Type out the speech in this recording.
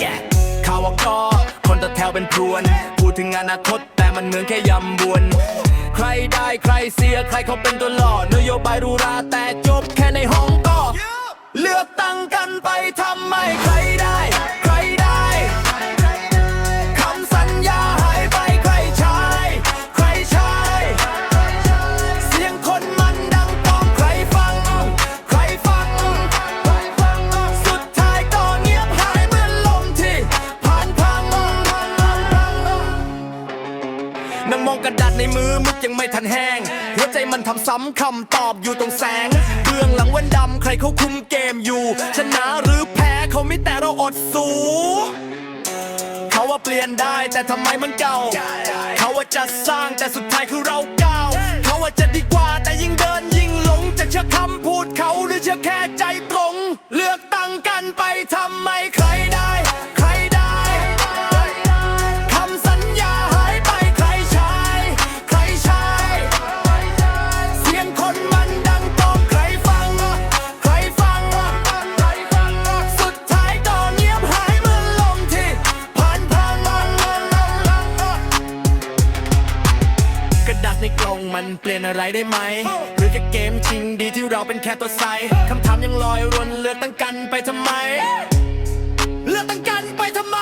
แกข่าวก็คนต่อแถวเป็นพรวน พูดถึงอนาคตแต่มันเหมือนแค่ยำบวน ใครได้ใครเสียใครเขาเป็นตัวหล่อนโยบายรูราแต่จบแค่ในห้องก็ เลือกตั้งกันไปทำไมใครได้ นั่งมองกระดาษในมือมุกยังไม่ทันแห้ง หัวใจมันทำซ้ำคำตอบอยู่ตรงแสงเบื้องหลังวันดำใครเขาคุมเกมอยู่ ชนะหรือแพ้เขาไม่แต่เราอดสู้เขาว่าเปลี่ยนได้แต่ทำไมมันเก่า เขาว่าจะสร้างแต่สุดท้ายคือเราเก้าเขาว่าจะดีกว่าแต่ยิ่งเดินยิ่งหลงจะเชื่อคำพูดเขาหรือเชื่อแค่ใจตรง เลือกตั้งกันไปทำไม กระดาษในกล่องมันเปลี่ยนอะไรได้ไหม หรือแค่เกมจริงดีที่เราเป็นแค่ตัวใสคำถามยังลอยรวนเลือกตั้งกันไปทำไม เลือกตั้งกันไปทำไม